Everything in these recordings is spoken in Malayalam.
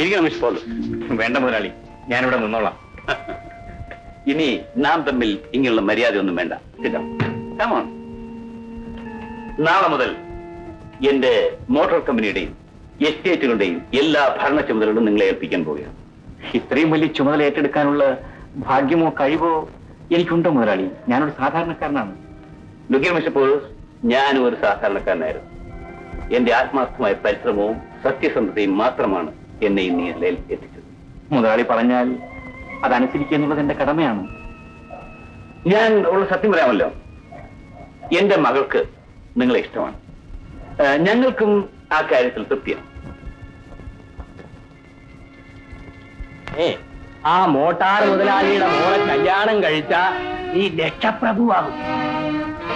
ഇരിക്കണം മിസ് പോൾ വേണ്ട മുതലാളി ഞാനിവിടെ നിന്നോളാം. ഇനി നാം തമ്മിൽ ഇങ്ങനെയുള്ള മര്യാദയൊന്നും വേണ്ട. കമോൺ നാളെ മുതൽ എന്റെ മോട്ടോർ കമ്പനിയുടെയും എസ്റ്റേറ്റുകളുടെയും എല്ലാ ഭരണ ചുമതലകളും നിങ്ങളെ ഏൽപ്പിക്കാൻ പോവുകയാണ്. ഇത്രയും വലിയ ചുമതല ഏറ്റെടുക്കാനുള്ള ഭാഗ്യമോ കഴിവോ എനിക്കുണ്ടോ മുതലാളി? ഞാനൊരു സാധാരണക്കാരനാണ്. ലുക്കിയ മിസ്റ്റർ പോൾ ഞാനും ഒരു സാധാരണക്കാരനായിരുന്നു. എന്റെ ആത്മാർത്ഥമായ പരിശ്രമവും സത്യസന്ധതയും മാത്രമാണ് എന്നെ ഈ നിലയിൽ എത്തിച്ചത്. മുതലാളി പറഞ്ഞാൽ അതനുസരിക്കുക എന്നുള്ളത് എന്റെ കടമയാണ്. ഞാൻ ഉള്ള സത്യം പറയാമല്ലോ. എന്റെ മകൾക്ക് നിങ്ങളെ ഇഷ്ടമാണ്. ഞങ്ങൾക്കും ആ കാര്യത്തിൽ തൃപ്തിയാണ്. ഏ ആ മോട്ടാർ മുതലാളിയുടെ മോളെ കല്യാണം കഴിച്ച ഈ ലക്ഷപ്രഭുവാകും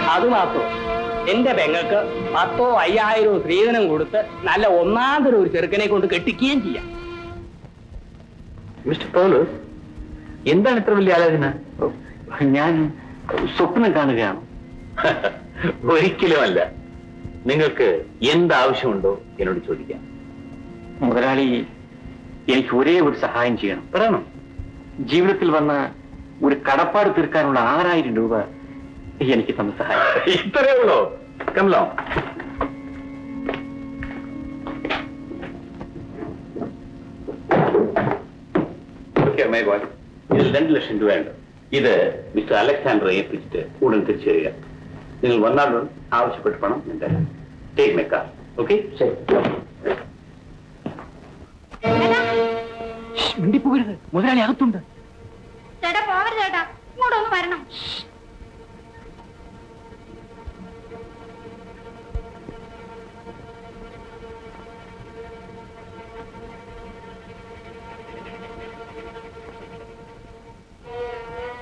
അത് മാത്രം. എന്റെ പെങ്ങൾക്ക് പത്തോ അയ്യായിരോ സ്ത്രീധനം കൊടുത്ത് നല്ല ഒന്നാന്തരം ഒരു ചെറുക്കനെ കൊണ്ട് കെട്ടിക്കുകയും ചെയ്യാം. മിസ്റ്റർ പോൾ എന്താണ് ഇത്ര വലിയ ആലോചന? ഞാൻ സ്വപ്നം കാണുകയാണ്. ഒരിക്കലുമല്ല. നിങ്ങൾക്ക് എന്താവശ്യമുണ്ടോ എന്നോട് ചോദിക്കാം. മുതലാളി എനിക്ക് ഒരേ ഒരു സഹായം ചെയ്യണം. പറയണം. ജീവിതത്തിൽ വന്ന ഒരു കടപ്പാട് തീർക്കാനുള്ള ആറായിരം രൂപ എനിക്ക് സഹായം ഇത്രയേ ഉള്ളൂ? കമലോ ഇതിൽ രണ്ട് ലക്ഷം രൂപയുണ്ട്. ഇത് മിസ്റ്റർ അലക്സാണ്ടർ ഏൽപ്പിച്ചിട്ട് ഉടൻ തിരിച്ചു തരിക. നിങ്ങൾ വന്നാലും ആവശ്യപ്പെട്ട പണം ഞാൻ തരാം ടേക്ക് മൈ കാർ ഓക്കെ ശരി മിണ്ടിപ്പോകരുത്. മുതലാളി അകത്തുണ്ട്. ചേട്ടാ പോവരുത് ചേട്ടാ. ഇങ്ങോട്ടൊന്ന് വരണം.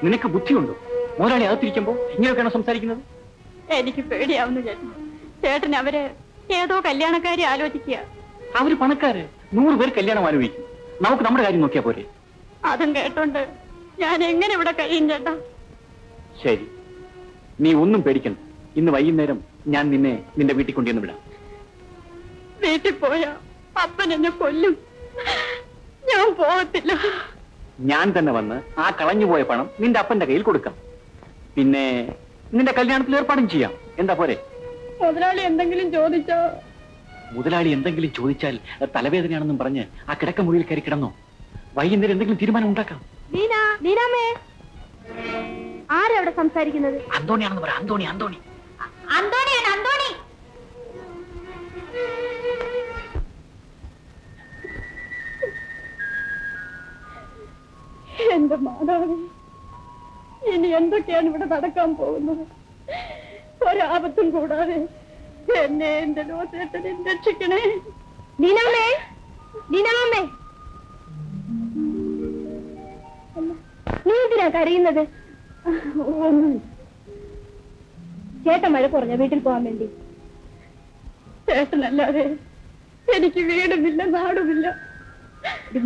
നിനക്ക് ബുദ്ധിയുണ്ടോ? മോരാളി അകത്തിരിക്കുമ്പോ ഇങ്ങനെയൊക്കെയാണ് സംസാരിക്കുന്നത്? എനിക്ക് പേടിയാവുന്നു ചേട്ടൻ. ചേട്ടൻ അവർ ഏതോ കല്യാണക്കാരി ആലോചിക്കുക. അവർ പണക്കാര്. നൂറ് പേര് കല്യാണം ആലോചിക്കും. നമുക്ക് നമ്മുടെ കാര്യം നോക്കിയാ പോരെ. അതും കേട്ടോണ്ട് ഞാൻ എങ്ങനെ ഇവിടെ കഴിയും ചേട്ടാ? ശരി. നീ ഒന്നും പേടിക്കണ്ട. ഇന്ന് വൈകുന്നേരം ഞാൻ നിന്നെ നിന്റെ വീട്ടിൽ കൊണ്ടുവന്ന് വിടാം. വീട്ടിൽ പോയാ അപ്പൻ എന്നെ കൊല്ലും. ഞാൻ പോകത്തില്ല. ഞാൻ തന്നെ വന്ന് ആ കളഞ്ഞുപോയ പണം നിന്റെ അപ്പന്റെ കയ്യിൽ കൊടുക്കാം. പിന്നെ നിന്റെ കല്യാണത്തിൽ ഏർപ്പാടും ചെയ്യാം. എന്താ പോരെ? മുതലാളി എന്തെങ്കിലും ചോദിച്ചോ? മുതലാളി എന്തെങ്കിലും ചോദിച്ചാൽ തലവേദനയാണെന്നും പറഞ്ഞ് ആ കിടക്ക മുറിയിൽ കയറി കിടന്നോ? വൈകുന്നേരം എന്തെങ്കിലും തീരുമാനം ഉണ്ടാക്കാം. നീന നീനാമേ ആരവിടെ സംസാരിക്കുന്നത്? അന്തോണിയാണെന്ന് പറ അന്തോണി അന്തോണി. അന്തോണിയാണ് അന്തോണി. എന്റെ മാതാവി ഇനി എന്തൊക്കെയാണ് ഇവിടെ നടക്കാൻ പോകുന്നത്? ഒരാപത്തും കൂടാതെ എന്നെ എന്റെ ലോസേട്ടനെ രക്ഷിക്കണേ. നിനാമേ നീനാമേ. നീ എന്തിനാ കരയുന്നത്? ചേട്ടൻ മഴ കുറഞ്ഞ വീട്ടിൽ പോകാൻ വേണ്ടി. ചേട്ടനല്ലാതെ എനിക്ക് വീടുമില്ല നാടുമില്ല.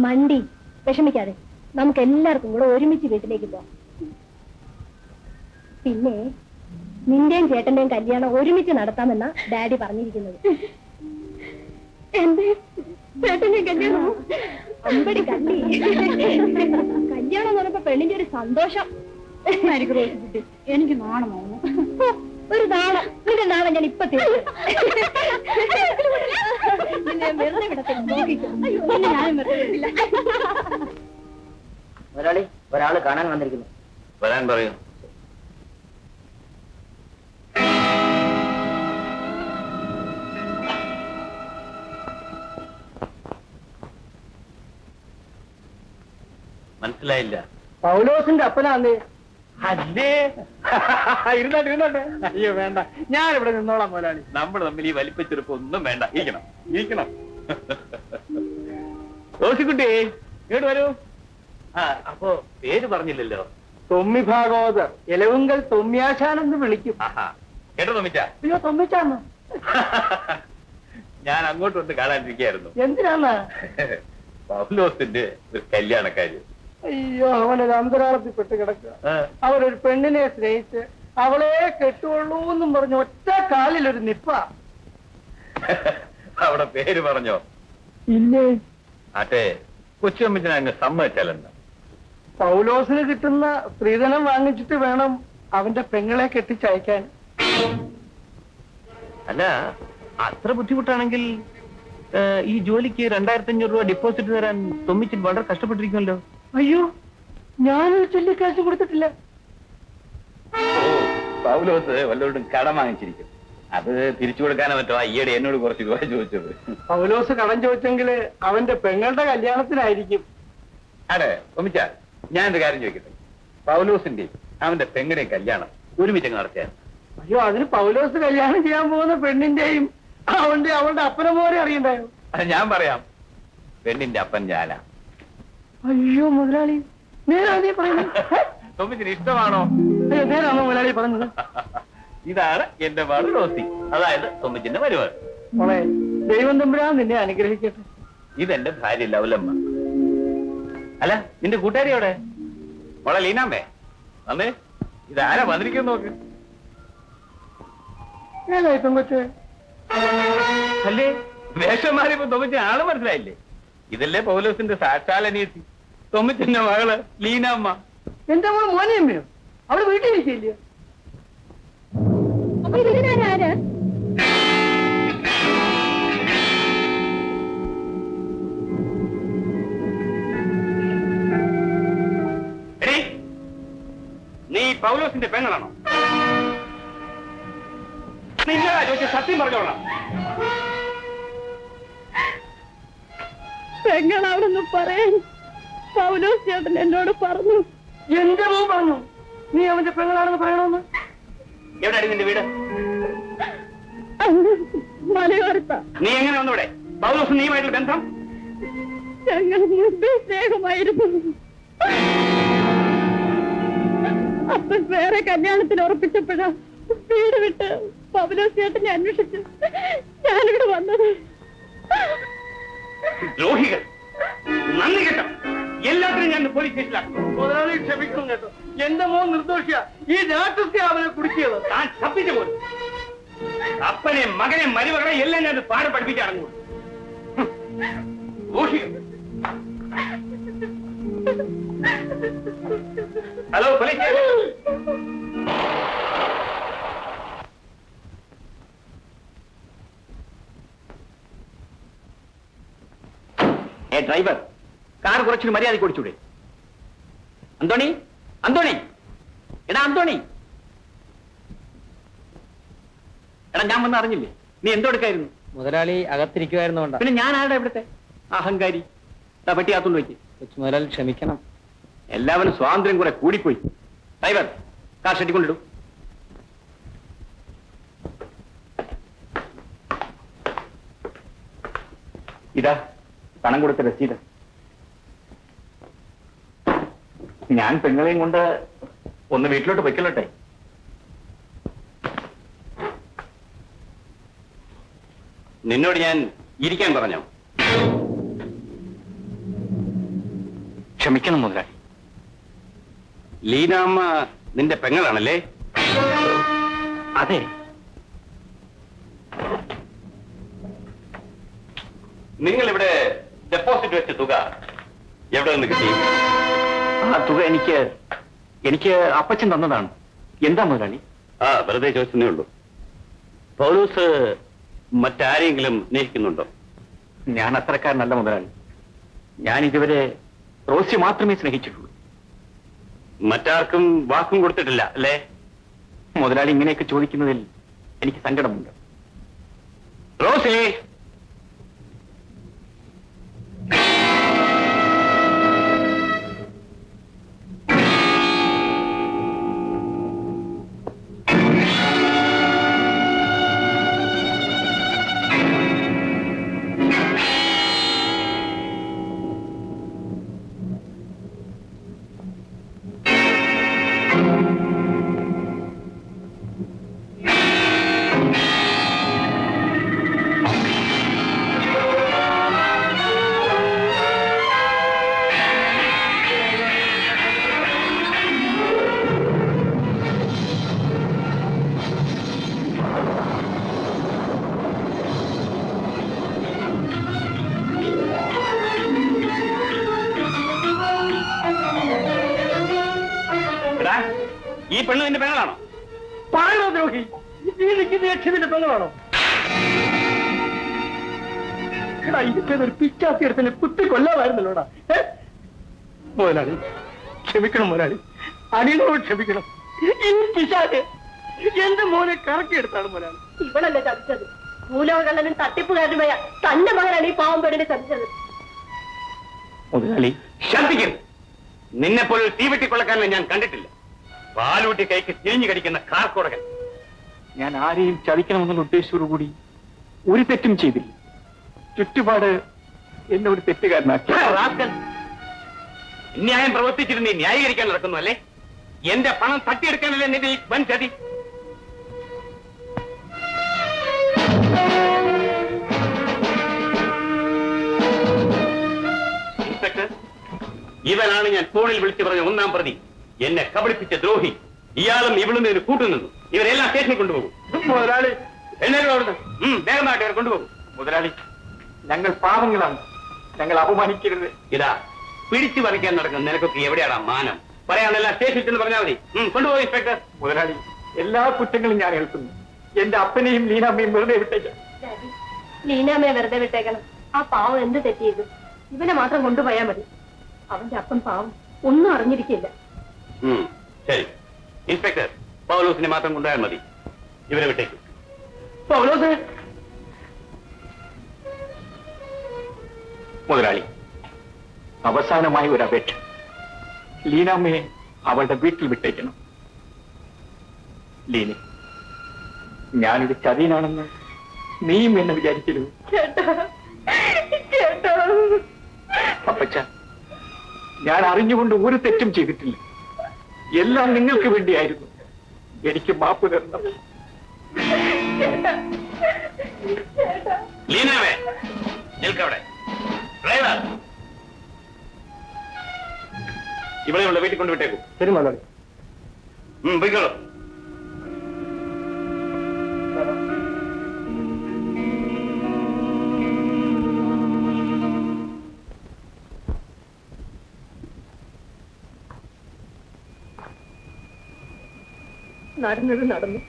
മണ്ടി വിഷമിക്കാതെ. നമുക്ക് എല്ലാവർക്കും കൂടെ ഒരുമിച്ച് വീട്ടിലേക്ക് പോവാം. പിന്നെ നിന്റെയും ചേട്ടന്റെയും കല്യാണം ഒരുമിച്ച് നടത്താമെന്നാ ഡാഡി പറഞ്ഞിരിക്കുന്നത്. എന്റെ ചേട്ടന്റെ കല്യാണം അമ്പടി കല്യാണം എന്ന് പറഞ്ഞപ്പോ പെണ്ണിന്റെ ഒരു സന്തോഷം. എനിക്ക് നാണമോ ഒരു നാണം നിന്റെ നാണം ഞാൻ ഇപ്പൊ തീർന്നു വെറുതെ വിടത്തില്ല നോക്കിക്കോ. നിന്നെ ഞാനും വെറുതെ വിടില്ല ഒരാളി ഒരാൾ കാണാൻ വന്നിരിക്കുന്നു. വരാൻ പറയൂ. മനസ്സിലായില്ല. പൗലോസിന്റെ അപ്പനാന്ന്. അല്ലേ? ഇരുന്നോട്ടെ ഇരുന്നോട്ടെ. അയ്യോ വേണ്ട. ഞാൻ ഇവിടെ നിന്നോളാം മുതലാളി. നമ്മൾ തമ്മിൽ ഈ വലിപ്പച്ചെറുപ്പ് ഒന്നും വേണ്ട. ഇരിക്കണം ഇരിക്കണം. റോസിക്കുട്ടി ഇങ്ങോട്ട് വരൂ. അപ്പോ പേര് പറഞ്ഞില്ലല്ലോ. തൊമ്മി ഭാഗവതർ ഇലവുങ്കൽ തൊമ്മിയാശാനെന്ന് വിളിക്കും. കേട്ടോ തൊമ്മിച്ചോ? അയ്യോ തൊമ്മിച്ചാന്ന്. ഞാൻ അങ്ങോട്ട് വന്ന് കാണാനിരിക്കായിരുന്നു എന്തിനാണ് പൗലോസിന്റെ ഒരു കല്യാണക്കാര്യം അയ്യോ അവനൊരു അന്തരാളത്തിൽ പെട്ട് കിടക്കുക. അവരൊരു പെണ്ണിനെ സ്നേഹിച്ച് അവളെ കെട്ടുള്ളൂ എന്നും പറഞ്ഞു ഒറ്റ കാലിൽ ഒരു നിപ്പ. അവിടെ പേര് പറഞ്ഞോ? ഇല്ലേ? ആട്ടെ കൊച്ചുമ്മച്ചിനെ അങ്ങ് സമ്മതിച്ചാലെന്താ? പൗലോസിന് കിട്ടുന്ന സ്ത്രീധനം വാങ്ങിച്ചിട്ട് വേണം അവന്റെ പെങ്ങളെ കെട്ടിച്ചയക്കാൻ. അല്ല അത്ര ബുദ്ധിമുട്ടാണെങ്കിൽ ഈ ജോലിക്ക് രണ്ടായിരത്തി അഞ്ഞൂറ് രൂപ ഡിപ്പോസിറ്റ് തരാൻ തൊമ്മിച്ചിൽ വളരെ കഷ്ടപ്പെട്ടിരിക്കുമല്ലോ. അയ്യോ ഞാനൊരു ചൊല്ലിക്കാശ് കൊടുത്തിട്ടില്ല. പൗലോസ് വല്ലവരോടും കടം വാങ്ങിച്ചിരിക്കും. അത് തിരിച്ചു കൊടുക്കാനോ മറ്റോ? ഈയിടെ എന്നോട് കുറച്ച് രൂപ ചോദിച്ചത്. പൗലോസ് കടം ചോദിച്ചെങ്കിൽ അവന്റെ പെങ്ങളുടെ കല്യാണത്തിനായിരിക്കും. അടേ തൊമ്മിച്ച. ഞാൻ ഒരു കാര്യം ചോദിക്കട്ടെ? പൗലോസിന്റെയും അവന്റെ പെങ്ങളുടെയും കല്യാണം ഒരുമിച്ച് നടത്തിയാൽ അയ്യോ അതിന് പൗലോസ് കല്യാണം ചെയ്യാൻ പോകുന്ന പെണ്ണിന്റെയും അവന്റെ അവളുടെ അപ്പനെ പോലെ അറിയണ്ടായോ? അത് ഞാൻ പറയാം. പെണ്ണിന്റെ അപ്പൻ ഞാനാ. അയ്യോ മുതലാളി നേരാ നീ പറയുന്നത്. ഹെ? തൊമ്മിച്ചിന് ഇഷ്ടമാണോ? അയ്യോ നേരാണോ മുതലാളി പറഞ്ഞത്? ഇതാണ് എന്റെ വാട് റോസി. അതായത് തൊമ്മിച്ചിന്റെ വരുവാൻ മോളെ ദൈവം തമ്പുരാൻ നിന്നെ അനുഗ്രഹിക്കട്ടെ. ഇതെന്റെ ഭാര്യ ലവലമ്മ അല്ല നിന്റെ കൂട്ടുകാരി അവിടെ മോളെ ലീനാമ്പേ വന്നേ ഇതാരാ വന്നിരിക്കുന്നു നോക്ക്. അല്ലേ? വേഷം മാറിയപ്പോ തൊമ്മിച്ച ആൾ മനസ്സിലായില്ലേ? ഇതല്ലേ പൗലോസിന്റെ സാക്ഷാൽ അനിയത്തി. തൊമ്മിച്ചിന്റെ മകൾ ലീനാമ്മ. എന്റെ മോൾ മോനെയമ്മയോ? അവൾ വീട്ടിൽ അപ്പൊ പൗലോസിന്റെ പെങ്ങളാണോ? നിന്നതാ ചോദിച്ച സത്യം പറഞ്ഞോളാം. പെങ്ങളാണെന്ന് പറയാൻ പൗലോസ് ചേട്ടൻ എന്നോട് പറഞ്ഞു. എന്റെ മോ പറഞ്ഞു. നീ അവന്റെ പെങ്ങളാണെന്ന് പറയണമെന്ന് എവിടെയാണ് നിന്റെ വീട്? മലയോരത്ത. നീ എങ്ങനെ വന്നിവിടെ പൗലോസ് നീയുമായിട്ടുള്ള ബന്ധം? ഞങ്ങൾ സ്നേഹമായിരുന്നു അപ്പൻ വേറെ കല്യാണത്തിന് ഉറപ്പിച്ചപ്പോഴാ വീട് വിട്ട് പവലോസ് ചേട്ടനെ അന്വേഷിച്ച് ഞാനിവിടെ വന്നത്. ദ്രോഹികൾ നന്ദി കേട്ടോ. എല്ലാത്തിനും ഞാൻ പോലീസ് സ്റ്റേഷനിലാക്കും മുതലാളി ക്ഷമിക്കും കേട്ടോ. എന്റെ മോൻ നിർദോഷിയാ. ഈ രാക്ഷസി അവനെ കുടിക്കിയത് താൻ തപ്പിച്ച പോലും. അപ്പനെ മകനെ മരുമകളെ എല്ലാം ഞാൻ പാഠം പഠിപ്പിച്ചടങ്ങൂ ദ്രോഹികൾ ഹലോ പോലീസ് ഡ്രൈവർ. കാർ കുറച്ചൊരു മര്യാദ കൊടുത്തൂടെ അന്തോണി അന്തോണി. എടാ അന്തോണി. എടാ ഞാൻ വന്ന് അറിഞ്ഞില്ലേ? നീ എന്തെടുക്കായിരുന്നു മുതലാളി അകത്തിരിക്കുമായിരുന്നു പിന്നെ ഞാൻ ആരുടെ ഇവിടുത്തെ? അഹങ്കാരി. ദാ പെട്ടി അകത്തുകൊണ്ട് വെച്ച് കൊച്ചു മുതലാളി ക്ഷമിക്കണം. എല്ലാവരും സ്വാതന്ത്ര്യം കൂടെ കൂടിപ്പോയി. ഡ്രൈവർ കാർ ഷെട്ടി കൊണ്ടിടും ഇതാ. പണം കൊടുത്ത രസീത്. ഞാൻ പെങ്ങളെയും കൊണ്ട് ഒന്ന് വീട്ടിലോട്ട് പൊയ്ക്കൊള്ളട്ടെ? നിന്നോട് ഞാൻ ഇരിക്കാൻ പറഞ്ഞോ? ക്ഷമിക്കണം മുതലാളി. ലീനാമ്മ നിന്റെ പെങ്ങളാണല്ലേ? അതെ. നിങ്ങൾ ഇവിടെ ഡെപ്പോസിറ്റ് വെച്ച തുക എവിടെ നിന്ന് കിട്ടി? ആ തുക എനിക്ക് എനിക്ക് അപ്പച്ചൻ തന്നതാണ്. എന്താ മുതലാളി? ആ വെറുതെ ചോദിച്ചതേ ഉള്ളൂ. പൗലൂസ് മറ്റാരെങ്കിലും സ്നേഹിക്കുന്നുണ്ടോ? ഞാൻ അത്രക്കാരനല്ല മുതലാളി. ഞാൻ ഇതുവരെ റോസി മാത്രമേ സ്നേഹിച്ചിട്ടുള്ളൂ. മറ്റാർക്കും വാക്കും കൊടുത്തിട്ടില്ല അല്ലേ? മുതലാളി ഇങ്ങനെയൊക്കെ ചോദിക്കുന്നതിൽ എനിക്ക് സങ്കടമുണ്ട്. റോസി! എടുത്തിന് കുത്തി കൊല്ലാമായിരുന്നല്ലോടാ? മുതലാളി ക്ഷമിക്കണം മുതലാളി. അനിയനോട് ക്ഷമിക്കണം. പിശാച് എന്റെ മോനെ കറക്കിയെടുത്താണ് മുതലാളി. ഇവളല്ലേ ചതിച്ചത്? ഭൂലോകള്ളനും തട്ടിപ്പുകാരനുമായ തന്റെ മകനാണ് ഈ പാവം പെണ്ണിനെ ചതിച്ചത്. മുതലാളി ശബ്ദിക്കരുത് നിന്നെ പോലെ തീവെട്ടിക്കൊള്ളക്കാരനെ ഞാൻ കണ്ടിട്ടില്ല. പാലൂട്ടി കൈക്ക് തിരിഞ്ഞു കടിക്കുന്ന കാർക്കോടകൻ. ഞാൻ ആരെയും ചതിക്കണമെന്നുള്ള ഉദ്ദേശത്തോടു കൂടി ഒരു തെറ്റും ചെയ്തില്ല. ചുറ്റുപാട് എന്നെ ഒരു തെറ്റുകാരനാക്കി. ന്യായം പ്രവർത്തിച്ചിട്ട് നീ ന്യായീകരിക്കാൻ നടക്കുന്നു അല്ലേ? എന്റെ പണം തട്ടിയെടുക്കാനല്ലേ നിന്റെ ഈ വൻ ചതി. ഇൻസ്പെക്ടർ ഇവനാണ് ഞാൻ ഫോണിൽ വിളിച്ചു പറഞ്ഞ ഒന്നാം പ്രതി. എന്നെ കബളിപ്പിച്ച ദ്രോഹി. ഇയാളും ഇവളും ഇതിന് കൂട്ടുനിന്നു ഇവരെല്ലാം സ്റ്റേഷനിൽ കൊണ്ടുപോകും. മുതലാളി. എല്ലാവരും അവിടുന്ന്. വേഗമായിട്ട് ഇവർ കൊണ്ടുപോകും. മുതലാളി ഞങ്ങൾ പാവങ്ങളാണ്. ഞങ്ങൾ അപമാനിക്കരുത്. ഇതാ പിടിച്ചു പറിക്കാൻ നടക്കുന്നത് നിനക്കൊക്കെ എവിടെയാണ് മാനം? പറയാനല്ല സ്റ്റേഷൻ പറഞ്ഞാൽ മതി. കൊണ്ടുപോയി ഇൻസ്പെക്ടർ. മുതലാളി എല്ലാ കുറ്റങ്ങളും ഞാൻ ഏൽക്കുന്നു. എന്റെ അപ്പനെയും ലീനാമ്മയും വെറുതെ വിട്ടേക്കാം. ലീനാമ്മയെ വെറുതെ വിട്ടേക്കണം. ആ പാവം എന്ത് തെറ്റ് ചെയ്തു ഇവനെ മാത്രം കൊണ്ടുപോയാൽ മതി. അവന്റെ അപ്പൻ പാവം. ഒന്നും അറിഞ്ഞിരിക്കില്ല. ശരി. ഇൻസ്പെക്ടർ പൗലോസിനെ മാത്രം കൊണ്ടുപോയാൽ മതി. ഇവരെ വിട്ടേക്കും. പൗലോസ് മുതലാളി. അവസാനമായി ഒരു അപേക്ഷ. ലീനാമ്മയെ അവളുടെ വീട്ടിൽ വിട്ടേക്കണം. ലീനി ഞാനൊരു ചതിയനാണെന്ന് നീയും എന്നെ വിചാരിച്ചിരുന്നു കേട്ടോ കേട്ടോ അപ്പച്ച ഞാൻ അറിഞ്ഞുകൊണ്ട് ഒരു തെറ്റും ചെയ്തിട്ടില്ല. എല്ലാം നിങ്ങൾക്ക് വേണ്ടിയായിരുന്നു. എനിക്ക് മാപ്പ് തരണം. ലീനാവേ നിൽക്കവിടെ ഡ്രൈവർ ഇവിടെ ഉള്ള വീട്ടിൽ കൊണ്ടുവിട്ടേക്കും. ശരി ഉം, പോയിക്കോളൂ. നടന്നത് നടന്നു.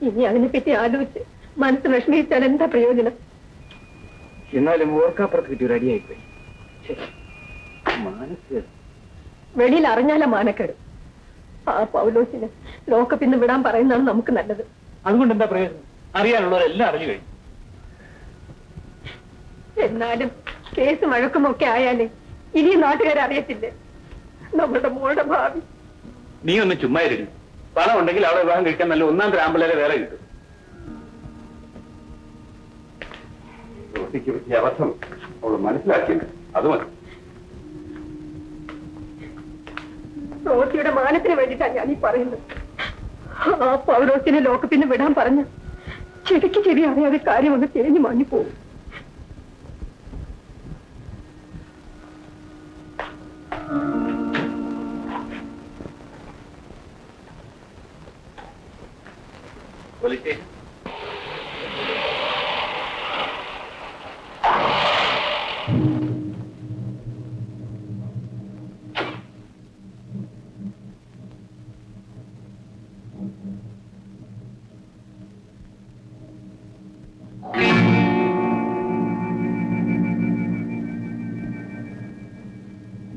ഇനി അതിനെപ്പറ്റി ആലോചിച്ച് മനസ്സ് വിഷമിച്ചാൽ എന്താ പ്രയോജനം? എന്നാലും ഓർക്കാപ്പുറത്ത് കിട്ടിയ ഒരു അടിയായിപ്പോയി. വെളിയിൽ അറിഞ്ഞാലാ മാനക്കേട്. ആ പൗലോസിന് ലോക്കപ്പിൽ നിന്ന് വിടാൻ പറയുന്നതാണ് നമുക്ക് നല്ലത്. അതുകൊണ്ട് എന്താ പ്രയോജനം? അറിയാനുള്ളവരെല്ലാം അറിഞ്ഞു കഴിഞ്ഞു. എന്നാലും കേസ് മഴക്കുമൊക്കെ ആയാലേ ഇനി നാട്ടുകാരെ അറിയത്തില്ലേ? നമ്മുടെ മോളുടെ ഭാവി. നീ ഒന്ന് ചുമ്മാരുന്നു പണം ഉണ്ടെങ്കിൽ അവളെ വിവാഹം കഴിക്കാൻ നല്ല ഒന്നാം ഗ്രാമ്പലരെ വേറെ കിട്ടും. റോസിക്ക് പറ്റിയ അബദ്ധം അവൾ മനസ്സിലാക്കിയത്. അത് മതി. റോസിയുടെ മാനത്തിന് വേണ്ടിയിട്ടാണ് ഞാൻ ഈ പറയുന്നത്. ആ പൗരോസിനെ ലോക്കപ്പിന് വിടാൻ പറഞ്ഞ ചെടിക്ക് ചെവി അറിയാതെ കാര്യം ഒന്ന് തിരിഞ്ഞു മാഞ്ഞു പോകും. പോലീസ്.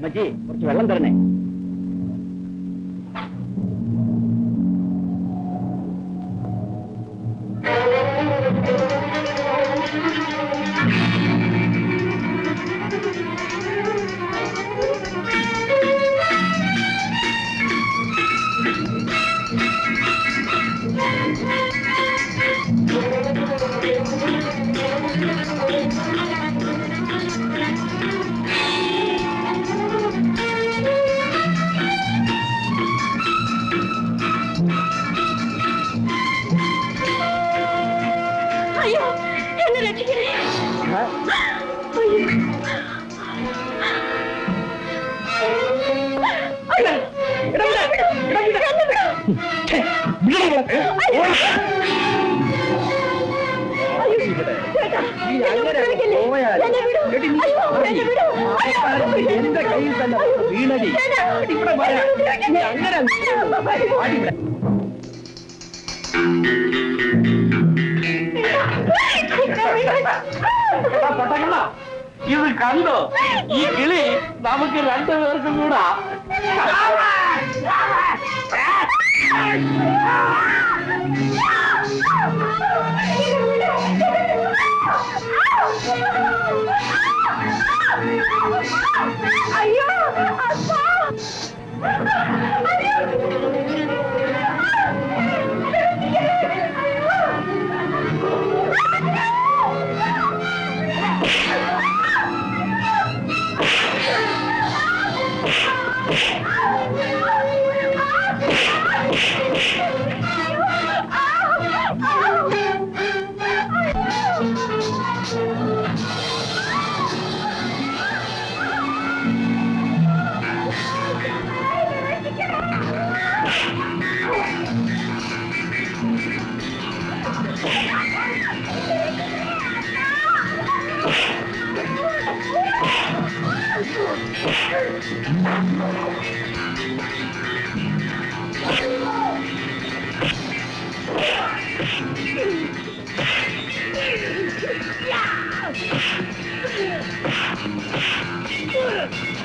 മജി കുറച്ച് വെള്ളം തരണേ. അയ്യോ എടാ, പൊട്ടക്കണ്ണ, ഇത് കണ്ടോ ഈ കിളി നമുക്ക് രണ്ടുപേർക്കും കൂടാ അയ്യോ അപ്പാ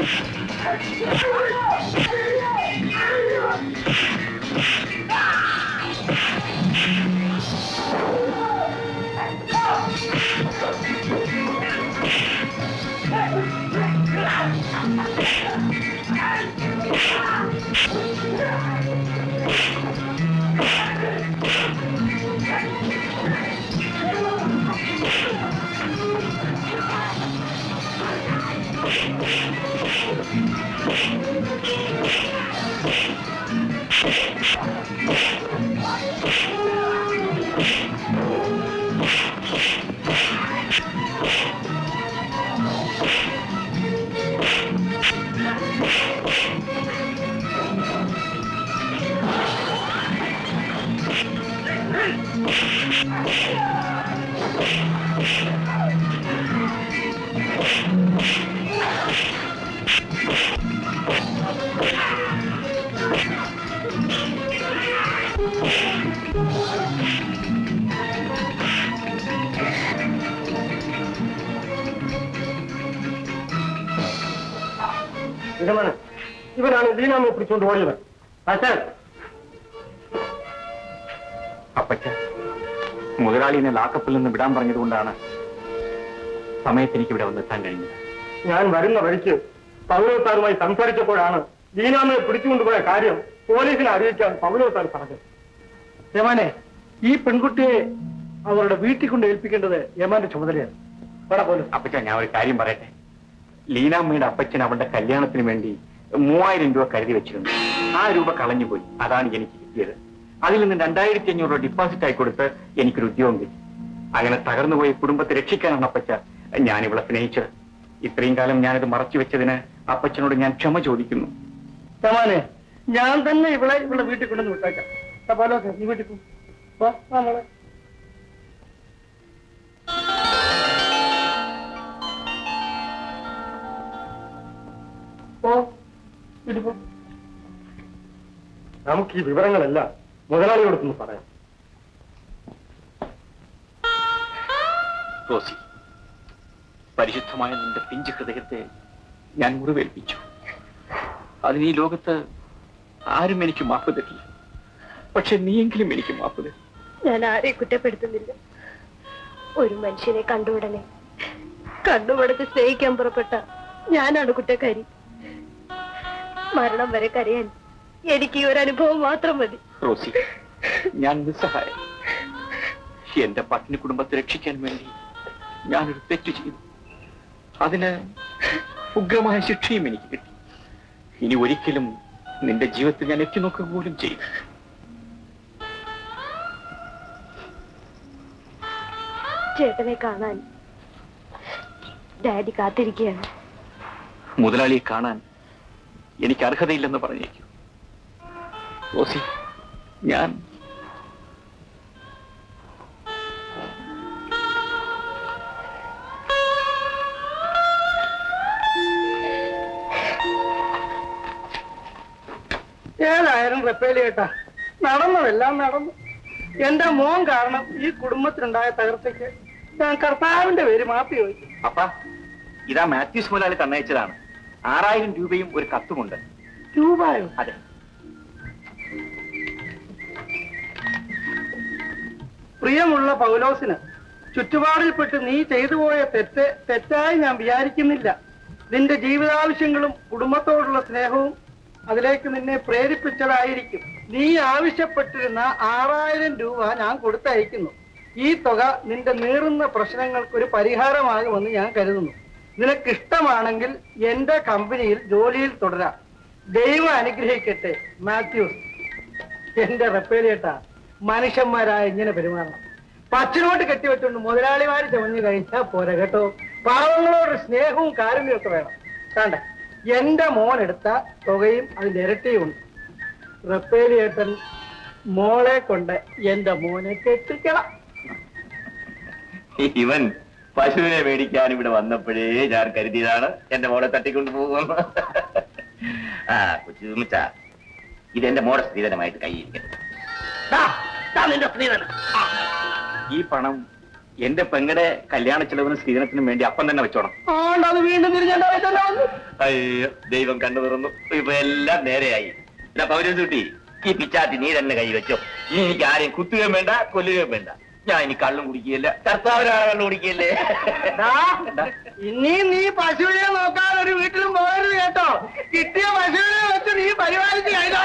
Thank you. ലീനാമെ പിടിച്ചുകൊണ്ട് ഓടിയത്. അച്ഛൻ അപ്പച്ച മുതലാളിനെ ലാക്കപ്പിൽ നിന്ന് വിടാൻ പറഞ്ഞതുകൊണ്ടാണ് സമയത്ത് എനിക്ക് ഇവിടെ വന്നെത്താൻ കഴിഞ്ഞത്. ഞാൻ വരുന്ന വഴിക്ക് പൗലോസാറുമായി സംസാരിച്ചപ്പോഴാണ് പിടിച്ചുകൊണ്ട് പിടിച്ചുകൊണ്ടുപോയ കാര്യം പോലീസിനെ അറിയിക്കാൻ പൗലോസാർ പറഞ്ഞത്. യമാനെ ഈ പെൺകുട്ടിയെ അവരുടെ വീട്ടിൽ കൊണ്ട് ഏൽപ്പിക്കേണ്ടത് യമാന്റെ ചുമതലയാണ്. അപ്പച്ച ഞാൻ ഒരു കാര്യം പറയട്ടെ. ലീനാമ്മയുടെ അപ്പച്ചൻ അവളുടെ കല്യാണത്തിന് വേണ്ടി മൂവായിരം രൂപ കരുതി വെച്ചിരുന്നു. ആ രൂപ കളഞ്ഞുപോയി അതാണ് എനിക്ക് കിട്ടിയത്. അതിൽ നിന്ന് രണ്ടായിരത്തി അഞ്ഞൂറ് രൂപ ഡിപ്പോസിറ്റ് ആയി കൊടുത്ത് എനിക്കൊരു ഉദ്യോഗം കിട്ടി. അങ്ങനെ തകർന്നുപോയ കുടുംബത്തെ രക്ഷിക്കാനാണ് അപ്പച്ച ഞാൻ ഇവളെ സ്നേഹിച്ചത്. ഇത്രയും കാലം ഞാനിത് മറച്ചു വെച്ചതിന് അപ്പച്ചനോട് ഞാൻ ക്ഷമ ചോദിക്കുന്നു. ഞാൻ തന്നെ ഇവിടെ ഇവിടെ വീട്ടിൽ കൊണ്ടുവന്ന് വിട്ടേക്കാം. പൗലോസേ, നീ വീട്ടിൽ. വാ, നമുക്ക് ഈ വിവരങ്ങളെല്ലാം മുതലാളിയോടൊന്ന് പറയാം. റോസി പരിശുദ്ധമായ നിന്റെ പിഞ്ച് ഹൃദയത്തെ ഞാൻ മുറിവേൽപ്പിച്ചു. അതിന് ഈ ലോകത്ത് ആരും എനിക്ക് മാപ്പ് തരില്ല. പക്ഷെ നീയെങ്കിലും എനിക്ക് മാപ്പ് തരും. ഞാൻ ആരെ കുറ്റപ്പെടുത്തുന്നില്ല. ഒരു മനുഷ്യനെ കണ്ടുവിടനെ ഉടനെ കണ്ണുമടച്ച് സ്നേഹിക്കാൻ പുറപ്പെട്ട ഞാനാണ് കുറ്റക്കാരി. മരണം വരെ കരയാൻ എനിക്ക് ഈ ഒരു അനുഭവം മാത്രം മതി. റോസി ഞാൻ നിസ്സഹായ. എന്റെ പട്ടിണി കുടുംബത്തെ രക്ഷിക്കാൻ വേണ്ടി ഞാനൊരു തെറ്റ് ചെയ്തു. അതിന് ഉഗ്രമായ ശിക്ഷയും എനിക്ക് കിട്ടി. ഇനി ഒരിക്കലും നിന്റെ ജീവിതത്തിൽ ഞാൻ എത്തി നോക്കുക പോലും ചെയ്യും. ചേട്ടനെ കാണാൻ ഡാഡി കാത്തിരിക്കുകയാണ്. മുതലാളിയെ കാണാൻ എനിക്ക് അർഹതയില്ലെന്ന് പറഞ്ഞേക്കൂ. റോസി ഞാൻ ഏതായാലും റിപ്പയർ ചെയ്യട്ടാ നടന്നതെല്ലാം നടന്നു. എന്റെ മോൻ കാരണം ഈ കുടുംബത്തിനുണ്ടായ തകർച്ചയ്ക്ക് ഞാൻ കർത്താവിന്റെ പേര് മാപ്പി ചോദിച്ചു അപ്പ ഇതാ മാത്യൂസ് മുതലാളി തന്നയച്ചതാണ്. ആറായിരം രൂപയും ഒരു കത്തുമുണ്ട്. രൂപയോ? അതെ. പ്രിയമുള്ള പൗലോസിന് ചുറ്റുപാടിൽപ്പെട്ട് നീ ചെയ്തു പോയ തെറ്റ് തെറ്റായി ഞാൻ വിചാരിക്കുന്നില്ല. നിന്റെ ജീവിതാവശ്യങ്ങളും കുടുംബത്തോടുള്ള സ്നേഹവും അതിലേക്ക് നിന്നെ പ്രേരിപ്പിച്ചതായിരിക്കും. നീ ആവശ്യപ്പെട്ടിരുന്ന ആറായിരം രൂപ ഞാൻ കൊടുത്തയക്കുന്നു. ഈ തുക നിന്റെ നീറുന്ന പ്രശ്നങ്ങൾക്കൊരു പരിഹാരമാകുമെന്ന് ഞാൻ കരുതുന്നു. നിനക്കിഷ്ടമാണെങ്കിൽ എന്റെ കമ്പനിയിൽ ജോലിയിൽ തുടരാം. ദൈവം അനുഗ്രഹിക്കട്ടെ മാത്യൂസ്. എന്റെ റപ്പേലിയേട്ടാ മനുഷ്യന്മാരായ ഇങ്ങനെ പെരുമാറണം. പച്ചിനോട്ട് കെട്ടിവെച്ചുകൊണ്ട് മുതലാളിമാർ ചമഞ്ഞു കഴിഞ്ഞാൽ പോരാ കേട്ടോ. പാവങ്ങളോട് സ്നേഹവും കാരുണ്യവും ഒക്കെ വേണം. കണ്ട? എന്റെ മോൻ എടുത്ത തുകയും അതിന്റെ ഇരട്ടിയും ഉണ്ട്. റപ്പേലിയേട്ടൻ മോളെ കൊണ്ട് എന്റെ മോനെ കെട്ടിക്കണം. ഇവൻ പശുവിനെ മേടിക്കാൻ ഇവിടെ വന്നപ്പോഴേ ഞാൻ കരുതിയതാണ് എന്റെ മോളെ തട്ടിക്കൊണ്ട് പോകുന്നു ആ കൊച്ചു ഇതെന്റെ മോടെ സ്ത്രീധനമായിട്ട് മോളെ സ്ത്രീധനമായിട്ട് ആ, ഈ പണം എന്റെ പെങ്ങടെ കല്യാണ ചെലവിനും സ്ത്രീധനത്തിനും വേണ്ടി അപ്പം തന്നെ വെച്ചോണം. അയ്യോ ദൈവം കണ്ടു തുറന്നു. ഇപ്പൊ എല്ലാം നേരെയായി. പൗരൻ കുട്ടി ഈ പിച്ചാത്തി നീ തന്നെ കൈ വെച്ചോ. ഇനി എനിക്ക് ആരെയും കുത്തുകയും വേണ്ട കൊല്ലുകയും വേണ്ട. ഞാൻ ഇനി കള്ളും കുടിക്കുകയില്ല. കർത്താവിനാണ് കള്ളു കുടിക്കുകയില്ലേ? ഇനിയും നീ പശുവിനെ നോക്കാൻ ഒരു വീട്ടിലും പോകരുത് കേട്ടോ. കിട്ടിയ പശുവിനെ വെച്ച് നീ പരിപാലിച്ച് കഴിഞ്ഞോ?